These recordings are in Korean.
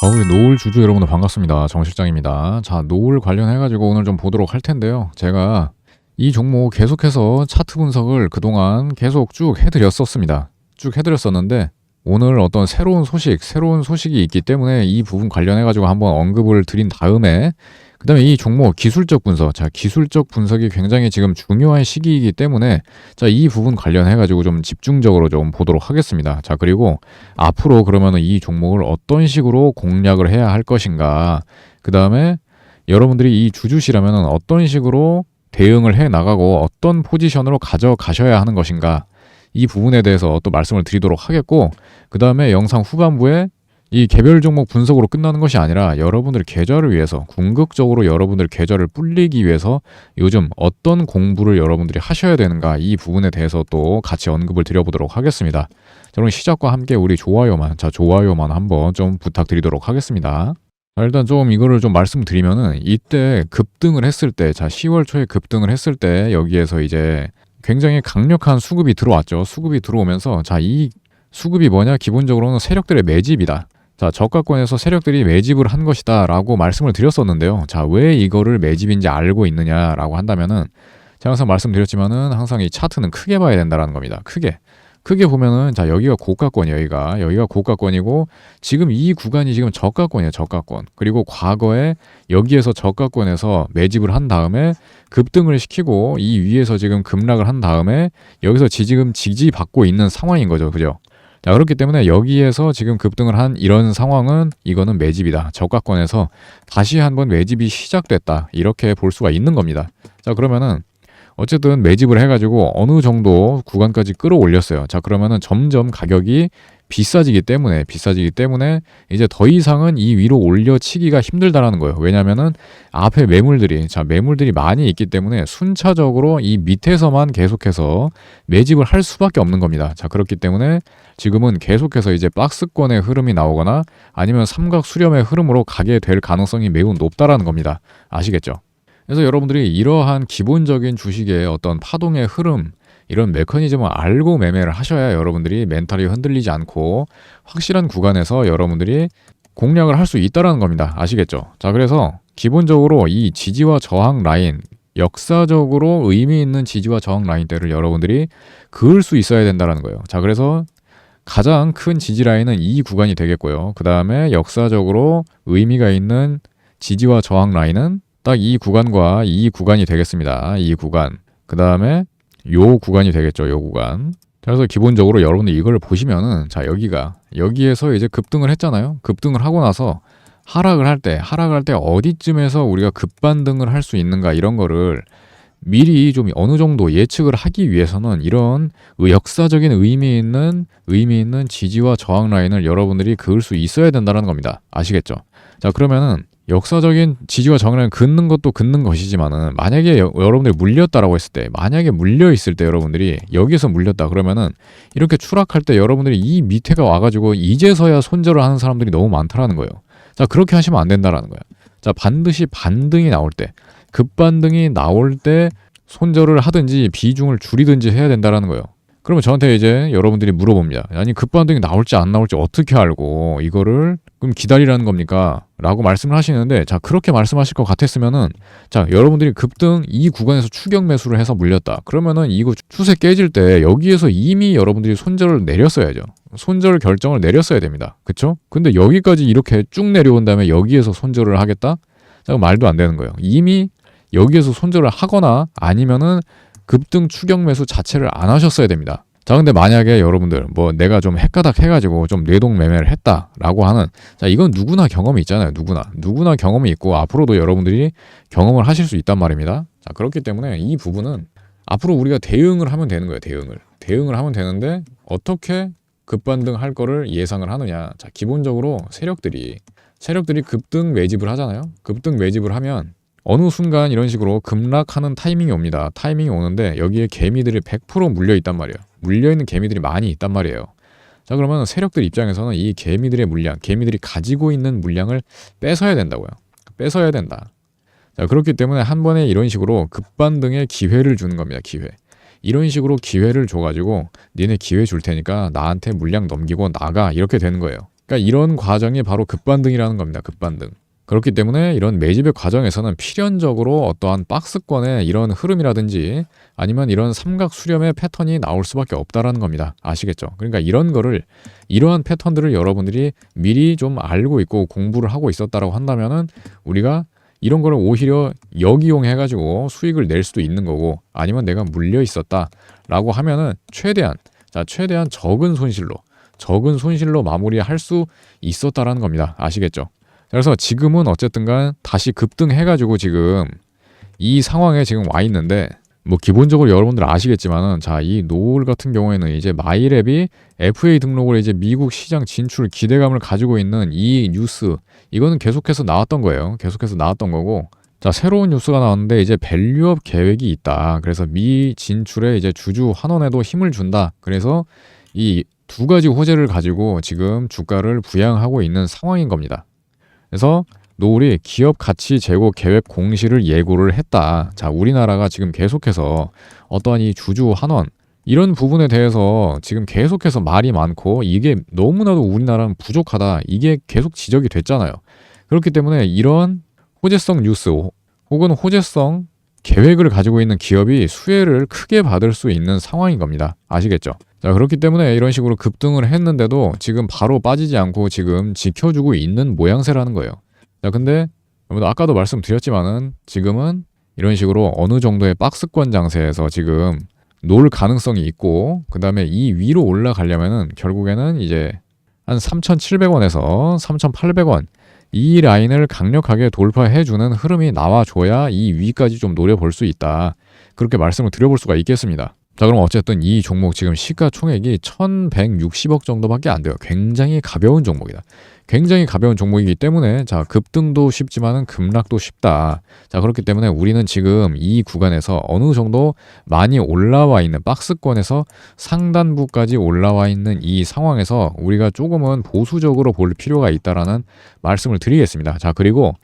어, 우리 노을 주주 여러분들 반갑습니다. 정 실장입니다. 자, 노을 관련해가지고 오늘 좀 보도록 할 텐데요. 제가 이 종목 계속해서 차트 분석을 그동안 계속 쭉 해드렸었습니다. 쭉 해드렸었는데 오늘 어떤 새로운 소식, 새로운 소식이 있기 때문에 이 부분 관련해 가지고 한번 언급을 드린 다음에 그 다음에 이 종목 기술적 분석, 자, 기술적 분석이 굉장히 지금 중요한 시기이기 때문에 자, 이 부분 관련해 가지고 좀 집중적으로 좀 보도록 하겠습니다. 자, 그리고 앞으로 그러면은 이 종목을 어떤 식으로 공략을 해야 할 것인가. 그 다음에 여러분들이 이 주주시라면은 어떤 식으로 대응을 해 나가고 어떤 포지션으로 가져가셔야 하는 것인가. 이 부분에 대해서 또 말씀을 드리도록 하겠고, 그 다음에 영상 후반부에 이 개별 종목 분석으로 끝나는 것이 아니라 여러분들 계좌를 위해서 궁극적으로 여러분들 계좌를 불리기 위해서 요즘 어떤 공부를 여러분들이 하셔야 되는가 이 부분에 대해서 또 같이 언급을 드려보도록 하겠습니다. 자, 그럼 시작과 함께 우리 좋아요만 자 좋아요만 한번 좀 부탁드리도록 하겠습니다. 자, 일단 좀 이거를 좀 말씀드리면은 이때 급등을 했을 때, 자 10월 초에 급등을 했을 때 여기에서 이제 굉장히 강력한 수급이 들어왔죠. 수급이 들어오면서 자 이 수급이 뭐냐? 기본적으로는 세력들의 매집이다. 자, 저가권에서 세력들이 매집을 한 것이다 라고 말씀을 드렸었는데요. 자, 왜 이거를 매집인지 알고 있느냐라고 한다면은 제가 항상 말씀드렸지만은 항상 이 차트는 크게 봐야 된다라는 겁니다. 크게. 크게 보면은 자, 여기가 고가권이에요, 여기가. 여기가 고가권이고 지금 이 구간이 지금 저가권이에요, 저가권. 그리고 과거에 여기에서 저가권에서 매집을 한 다음에 급등을 시키고 이 위에서 지금 급락을 한 다음에 여기서 지금 지지받고 있는 상황인 거죠. 그죠? 자, 그렇기 때문에 여기에서 지금 급등을 한 이런 상황은 이거는 매집이다. 저가권에서 다시 한번 매집이 시작됐다. 이렇게 볼 수가 있는 겁니다. 자, 그러면은 어쨌든 매집을 해가지고 어느 정도 구간까지 끌어올렸어요. 자, 그러면은 점점 가격이 비싸지기 때문에 비싸지기 때문에 이제 더 이상은 이 위로 올려치기가 힘들다라는 거예요. 왜냐면은 앞에 매물들이 자 매물들이 많이 있기 때문에 순차적으로 이 밑에서만 계속해서 매집을 할 수밖에 없는 겁니다. 자 그렇기 때문에 지금은 계속해서 이제 박스권의 흐름이 나오거나 아니면 삼각 수렴의 흐름으로 가게 될 가능성이 매우 높다라는 겁니다. 아시겠죠? 그래서 여러분들이 이러한 기본적인 주식의 어떤 파동의 흐름 이런 메커니즘을 알고 매매를 하셔야 여러분들이 멘탈이 흔들리지 않고 확실한 구간에서 여러분들이 공략을 할 수 있다라는 겁니다. 아시겠죠? 자, 그래서 기본적으로 이 지지와 저항 라인 역사적으로 의미 있는 지지와 저항 라인대를 여러분들이 그을 수 있어야 된다라는 거예요. 자, 그래서 가장 큰 지지 라인은 이 구간이 되겠고요. 그 다음에 역사적으로 의미가 있는 지지와 저항 라인은 딱 이 구간과 이 구간이 되겠습니다. 이 구간. 그 다음에 요 구간이 되겠죠. 요 구간. 그래서 기본적으로 여러분들 이걸 보시면은 자 여기가 여기에서 이제 급등을 했잖아요. 급등을 하고 나서 하락을 할 때 하락할 때 어디쯤에서 우리가 급반등을 할 수 있는가 이런 거를 미리 좀 어느 정도 예측을 하기 위해서는 이런 역사적인 의미 있는 의미 있는 지지와 저항 라인을 여러분들이 그을 수 있어야 된다는 겁니다. 아시겠죠? 자 그러면은 역사적인 지지와 정의를 긋는 것도 긋는 것이지만은 만약에 여, 러분들이 물렸다라고 했을 때 만약에 물려 있을 때 여러분들이 여기서 물렸다 그러면은 이렇게 추락할 때 여러분들이 이 밑에가 와가지고 이제서야 손절을 하는 사람들이 너무 많다라는 거예요. 자 그렇게 하시면 안 된다라는 거예요. 자 반드시 반등이 나올 때 급반등이 나올 때 손절을 하든지 비중을 줄이든지 해야 된다라는 거예요. 그러면 저한테 이제 여러분들이 물어봅니다. 아니 급반등이 나올지 안 나올지 어떻게 알고 이거를 그럼 기다리라는 겁니까? 라고 말씀을 하시는데 자 그렇게 말씀하실 것 같았으면은 자 여러분들이 급등 이 구간에서 추격 매수를 해서 물렸다. 그러면은 이거 추세 깨질 때 여기에서 이미 여러분들이 손절을 내렸어야죠. 손절 결정을 내렸어야 됩니다. 그쵸? 근데 여기까지 이렇게 쭉 내려온 다음에 여기에서 손절을 하겠다? 자 말도 안 되는 거예요. 이미 여기에서 손절을 하거나 아니면은 급등 추격 매수 자체를 안 하셨어야 됩니다. 자, 근데 만약에 여러분들 뭐 내가 좀 헷가닥 해가지고 좀 뇌동 매매를 했다라고 하는 자 이건 누구나 경험이 있잖아요. 누구나 누구나 경험이 있고 앞으로도 여러분들이 경험을 하실 수 있단 말입니다. 자 그렇기 때문에 이 부분은 앞으로 우리가 대응을 하면 되는 거예요. 대응을 대응을 하면 되는데 어떻게 급반등 할 거를 예상을 하느냐. 자 기본적으로 세력들이 세력들이 급등 매집을 하잖아요. 급등 매집을 하면 어느 순간 이런 식으로 급락하는 타이밍이 옵니다. 타이밍이 오는데 여기에 개미들이 100% 물려 있단 말이에요. 물려 있는 개미들이 많이 있단 말이에요. 자 그러면 세력들 입장에서는 이 개미들의 물량, 개미들이 가지고 있는 물량을 뺏어야 된다고요. 뺏어야 된다. 자 그렇기 때문에 한 번에 이런 식으로 급반등의 기회를 주는 겁니다. 기회. 이런 식으로 기회를 줘가지고 니네 기회 줄 테니까 나한테 물량 넘기고 나가 이렇게 되는 거예요. 그러니까 이런 과정이 바로 급반등이라는 겁니다. 급반등. 그렇기 때문에 이런 매집의 과정에서는 필연적으로 어떠한 박스권의 이런 흐름이라든지 아니면 이런 삼각 수렴의 패턴이 나올 수밖에 없다라는 겁니다. 아시겠죠? 그러니까 이런 거를 이러한 패턴들을 여러분들이 미리 좀 알고 있고 공부를 하고 있었다라고 한다면은 우리가 이런 거를 오히려 역이용해 가지고 수익을 낼 수도 있는 거고 아니면 내가 물려 있었다라고 하면은 최대한 자 최대한 적은 손실로 적은 손실로 마무리할 수 있었다라는 겁니다. 아시겠죠? 그래서 지금은 어쨌든간 다시 급등해가지고 지금 이 상황에 지금 와 있는데 뭐 기본적으로 여러분들 아시겠지만은 자 이 노을 같은 경우에는 이제 마이랩이 FA 등록을 이제 미국 시장 진출 기대감을 가지고 있는 이 뉴스 이거는 계속해서 나왔던 거예요. 계속해서 나왔던 거고 자 새로운 뉴스가 나왔는데 이제 밸류업 계획이 있다. 그래서 미 진출에 이제 주주 환원에도 힘을 준다. 그래서 이 두 가지 호재를 가지고 지금 주가를 부양하고 있는 상황인 겁니다. 그래서 노을이 기업 가치 제고 계획 공시를 예고를 했다. 자, 우리나라가 지금 계속해서 어떠한 이 주주 환원 이런 부분에 대해서 지금 계속해서 말이 많고 이게 너무나도 우리나라는 부족하다. 이게 계속 지적이 됐잖아요. 그렇기 때문에 이런 호재성 뉴스 혹은 호재성 계획을 가지고 있는 기업이 수혜를 크게 받을 수 있는 상황인 겁니다. 아시겠죠? 자, 그렇기 때문에 이런 식으로 급등을 했는데도 지금 바로 빠지지 않고 지금 지켜주고 있는 모양새라는 거예요. 자, 근데 아까도 말씀드렸지만은 지금은 이런 식으로 어느 정도의 박스권 장세에서 지금 놓을 가능성이 있고 그 다음에 이 위로 올라가려면은 결국에는 이제 한 3,700원에서 3,800원 이 라인을 강력하게 돌파해주는 흐름이 나와줘야 이 위까지 좀 노려볼 수 있다. 그렇게 말씀을 드려볼 수가 있겠습니다. 자, 그럼 어쨌든 이 종목 지금 시가총액이 1160억 정도밖에 안 돼요. 굉장히 가벼운 종목이다. 굉장히 가벼운 종목이기 때문에 자, 급등도 쉽지만은 급락도 쉽다. 자, 그렇기 때문에 우리는 지금 이 구간에서 어느 정도 많이 올라와 있는 박스권에서 상단부까지 올라와 있는 이 상황에서 우리가 조금은 보수적으로 볼 필요가 있다라는 말씀을 드리겠습니다. 자, 그리고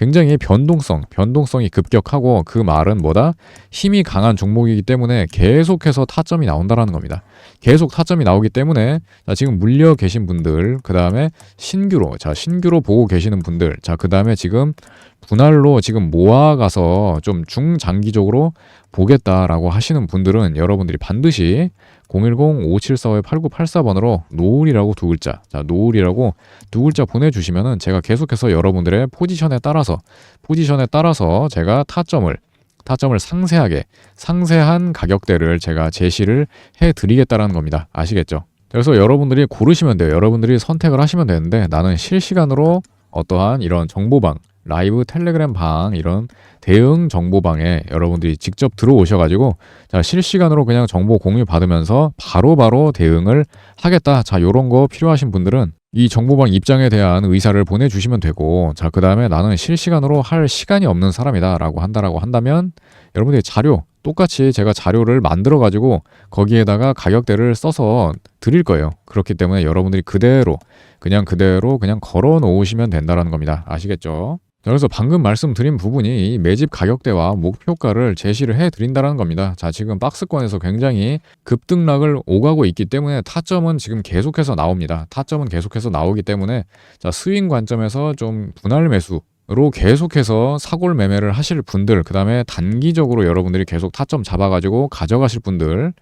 굉장히 변동성, 변동성이 급격하고 그 말은 뭐다? 힘이 강한 종목이기 때문에 계속해서 타점이 나온다라는 겁니다. 계속 타점이 나오기 때문에 자, 지금 물려 계신 분들, 그 다음에 신규로, 자, 신규로 보고 계시는 분들, 자, 그 다음에 지금 분할로 지금 모아가서 좀 중장기적으로 보겠다라고 하시는 분들은 여러분들이 반드시 010-5745-8984번으로 노을이라고 두 글자, 자, 노을이라고 두 글자 보내주시면은 제가 계속해서 여러분들의 포지션에 따라서, 포지션에 따라서 제가 타점을, 타점을 상세하게, 상세한 가격대를 제가 제시를 해 드리겠다라는 겁니다. 아시겠죠? 그래서 여러분들이 고르시면 돼요. 여러분들이 선택을 하시면 되는데 나는 실시간으로 어떠한 이런 정보방, 라이브 텔레그램 방 이런 대응 정보방에 여러분들이 직접 들어오셔가지고 자 실시간으로 그냥 정보 공유 받으면서 바로바로 바로 대응을 하겠다. 자 요런 거 필요하신 분들은 이 정보방 입장에 대한 의사를 보내주시면 되고 자 그 다음에 나는 실시간으로 할 시간이 없는 사람이다 라고 한다라고 한다면 여러분들이 자료 똑같이 제가 자료를 만들어 가지고 거기에다가 가격대를 써서 드릴 거예요. 그렇기 때문에 여러분들이 그대로 그냥 그대로 그냥 걸어 놓으시면 된다라는 겁니다. 아시겠죠? 그래서 방금 말씀드린 부분이 매집 가격대와 목표가를 제시를 해 드린다는 겁니다. 자, 지금 박스권에서 굉장히 급등락을 오가고 있기 때문에 타점은 지금 계속해서 나옵니다. 타점은 계속해서 나오기 때문에 자, 스윙 관점에서 좀 분할 매수 로 계속해서 사골 매매를 하실 분들, 그 다음에 단기적으로 여러분들이 계속 타점 잡아가지고 가져가실 분들,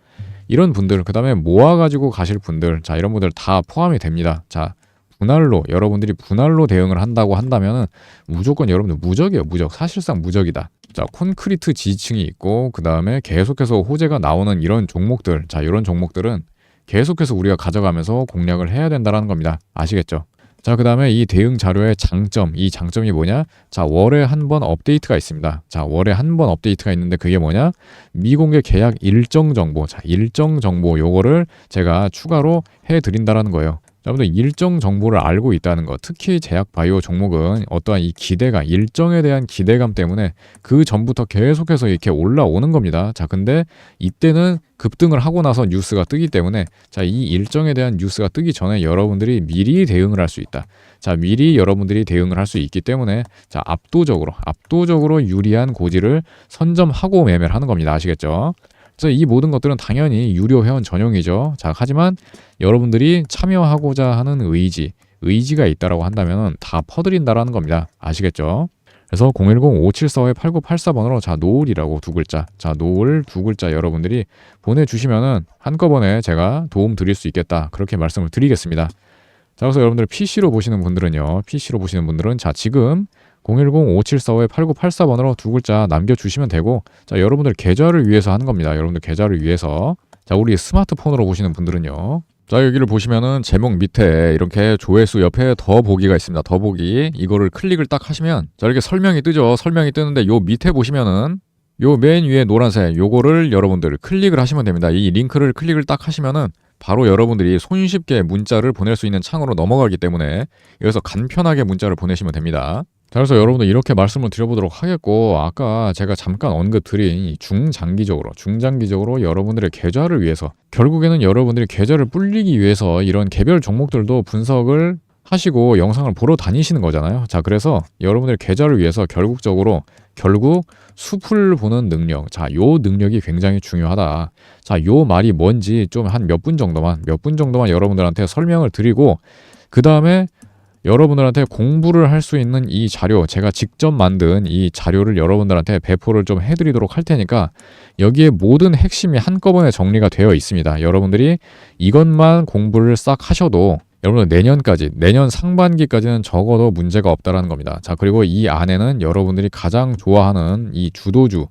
이런 분들, 그 다음에 모아가지고 가실 분들, 자, 이런 분들 다 포함이 됩니다. 자, 분할로 여러분들이 분할로 대응을 한다고 한다면은 무조건 여러분들 무적이에요. 무적. 사실상 무적이다. 자, 콘크리트 지층이 있고 그다음에 계속해서 호재가 나오는 이런 종목들. 자, 이런 종목들은 계속해서 우리가 가져가면서 공략을 해야 된다라는 겁니다. 아시겠죠? 자, 그 다음에 이 대응 자료의 장점, 이 장점이 뭐냐? 자, 월에 한 번 업데이트가 있습니다. 자, 월에 한 번 업데이트가 있는데 그게 뭐냐? 미공개 계약 일정 정보, 자, 일정 정보 요거를 제가 추가로 해 드린다라는 거예요. 여러분들 일정 정보를 알고 있다는 것, 특히 제약 바이오 종목은 어떠한 이 기대가 일정에 대한 기대감 때문에 그 전부터 계속해서 이렇게 올라오는 겁니다. 자, 근데 이때는 급등을 하고 나서 뉴스가 뜨기 때문에 자, 이 일정에 대한 뉴스가 뜨기 전에 여러분들이 미리 대응을 할 수 있다. 자, 미리 여러분들이 대응을 할 수 있기 때문에 자, 압도적으로 압도적으로 유리한 고지를 선점하고 매매를 하는 겁니다. 아시겠죠? 그래서 이 모든 것들은 당연히 유료 회원 전용이죠. 자, 하지만 여러분들이 참여하고자 하는 의지, 의지가 있다라고 한다면 다 퍼드린다라는 겁니다. 아시겠죠? 그래서 010-5745-8984번으로 자 노을이라고 두 글자 자 노을 두 글자 여러분들이 보내주시면은 한꺼번에 제가 도움 드릴 수 있겠다 그렇게 말씀을 드리겠습니다. 자 그래서 여러분들 PC로 보시는 분들은요 PC로 보시는 분들은 자 지금 010-5745-8984번으로 두 글자 남겨주시면 되고 자 여러분들 계좌를 위해서 하는 겁니다. 여러분들 계좌를 위해서 자 우리 스마트폰으로 보시는 분들은요 자 여기를 보시면은 제목 밑에 이렇게 조회수 옆에 더 보기가 있습니다. 더 보기 이거를 클릭을 딱 하시면 자 이렇게 설명이 뜨죠. 설명이 뜨는데 요 밑에 보시면은 요 맨 위에 노란색 요거를 여러분들 클릭을 하시면 됩니다. 이 링크를 클릭을 딱 하시면은 바로 여러분들이 손쉽게 문자를 보낼 수 있는 창으로 넘어가기 때문에 여기서 간편하게 문자를 보내시면 됩니다. 자, 그래서 여러분들 이렇게 말씀을 드려보도록 하겠고 아까 제가 잠깐 언급드린 이 중장기적으로 중장기적으로 여러분들의 계좌를 위해서 결국에는 여러분들이 계좌를 불리기 위해서 이런 개별 종목들도 분석을 하시고 영상을 보러 다니시는 거잖아요. 자, 그래서 여러분들의 계좌를 위해서 결국적으로 결국 숲을 보는 능력. 자, 요 능력이 굉장히 중요하다. 자, 요 말이 뭔지 좀 한 몇 분 정도만 몇 분 정도만 여러분들한테 설명을 드리고 그 다음에 여러분들한테 공부를 할 수 있는 이 자료, 제가 직접 만든 이 자료를 여러분들한테 배포를 좀 해드리도록 할 테니까 여기에 모든 핵심이 한꺼번에 정리가 되어 있습니다. 여러분들이 이것만 공부를 싹 하셔도 여러분들 내년까지, 내년 상반기까지는 적어도 문제가 없다라는 겁니다. 자, 그리고 이 안에는 여러분들이 가장 좋아하는 이 주도주,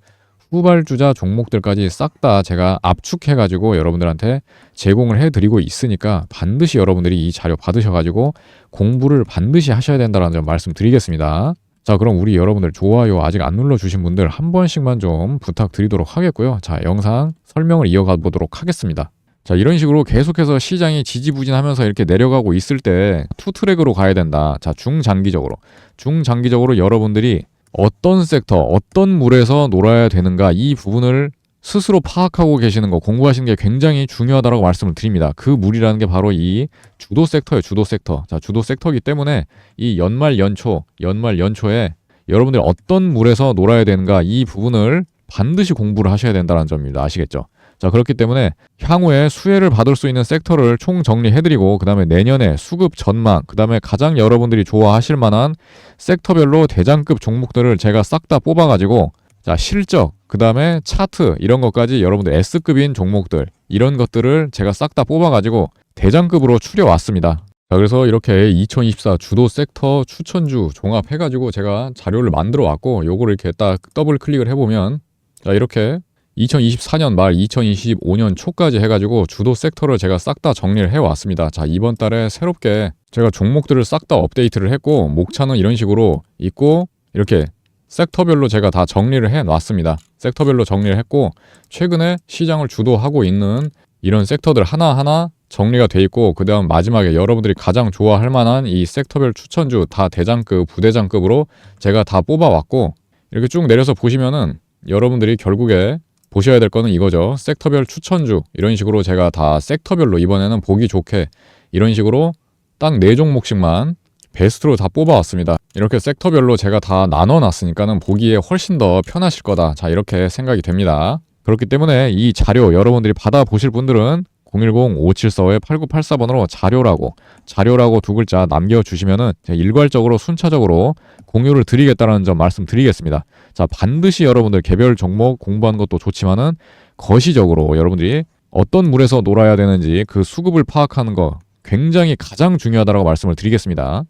후발주자 종목들까지 싹 다 제가 압축해가지고 여러분들한테 제공을 해드리고 있으니까 반드시 여러분들이 이 자료 받으셔가지고 공부를 반드시 하셔야 된다는 점 말씀드리겠습니다. 자, 그럼 우리 여러분들 좋아요 아직 안 눌러주신 분들 한 번씩만 좀 부탁드리도록 하겠고요. 자, 영상 설명을 이어가 보도록 하겠습니다. 자, 이런 식으로 계속해서 시장이 지지부진하면서 이렇게 내려가고 있을 때 투 트랙으로 가야 된다. 자, 중장기적으로. 중장기적으로 여러분들이 어떤 섹터, 어떤 물에서 놀아야 되는가 이 부분을 스스로 파악하고 계시는 거, 공부하시는 게 굉장히 중요하다고 말씀을 드립니다. 그 물이라는 게 바로 이 주도 섹터예요, 주도 섹터. 자, 주도 섹터이기 때문에 이 연말 연초, 연말 연초에 여러분들이 어떤 물에서 놀아야 되는가 이 부분을 반드시 공부를 하셔야 된다는 점입니다. 아시겠죠? 자, 그렇기 때문에 향후에 수혜를 받을 수 있는 섹터를 총 정리해드리고, 그 다음에 내년에 수급 전망, 그 다음에 가장 여러분들이 좋아하실 만한 섹터별로 대장급 종목들을 제가 싹 다 뽑아가지고, 자, 실적, 그 다음에 차트, 이런 것까지 여러분들 S급인 종목들, 이런 것들을 제가 싹 다 뽑아가지고 대장급으로 추려왔습니다. 자, 그래서 이렇게 2024 주도 섹터 추천주 종합해가지고 제가 자료를 만들어 왔고, 요거를 이렇게 딱 더블 클릭을 해보면, 자, 이렇게 2024년 말 2025년 초까지 해가지고 주도 섹터를 제가 싹 다 정리를 해왔습니다. 자, 이번 달에 새롭게 제가 종목들을 싹 다 업데이트를 했고, 목차는 이런 식으로 있고, 이렇게 섹터별로 제가 다 정리를 해 놨습니다. 섹터별로 정리를 했고, 최근에 시장을 주도하고 있는 이런 섹터들 하나하나 정리가 돼 있고, 그 다음 마지막에 여러분들이 가장 좋아할 만한 이 섹터별 추천주 다 대장급, 부대장급으로 제가 다 뽑아왔고, 이렇게 쭉 내려서 보시면은 여러분들이 결국에 보셔야 될 거는 이거죠. 섹터별 추천주 이런 식으로 제가 다 섹터별로 이번에는 보기 좋게 이런 식으로 딱 네 종목씩만 베스트로 다 뽑아왔습니다. 이렇게 섹터별로 제가 다 나눠놨으니까는 보기에 훨씬 더 편하실 거다. 자 이렇게 생각이 됩니다. 그렇기 때문에 이 자료 여러분들이 받아보실 분들은 010-5745-8984번으로 자료라고 자료라고 두 글자 남겨주시면은 일괄적으로 순차적으로 공유를 드리겠다는 점 말씀드리겠습니다. 자 반드시 여러분들 개별 종목 공부하는 것도 좋지만은 거시적으로 여러분들이 어떤 물에서 놀아야 되는지 그 수급을 파악하는 거 굉장히 가장 중요하다고 말씀을 드리겠습니다.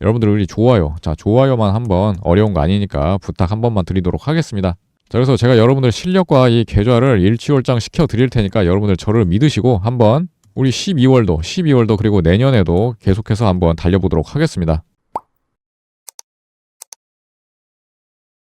여러분들 우리 좋아요. 자 좋아요만 한번 어려운 거 아니니까 부탁 한 번만 드리도록 하겠습니다. 자, 그래서 제가 여러분들 실력과 이 계좌를 일치월장 시켜 드릴 테니까 여러분들 저를 믿으시고 한번 우리 12월도, 12월도 그리고 내년에도 계속해서 한번 달려보도록 하겠습니다.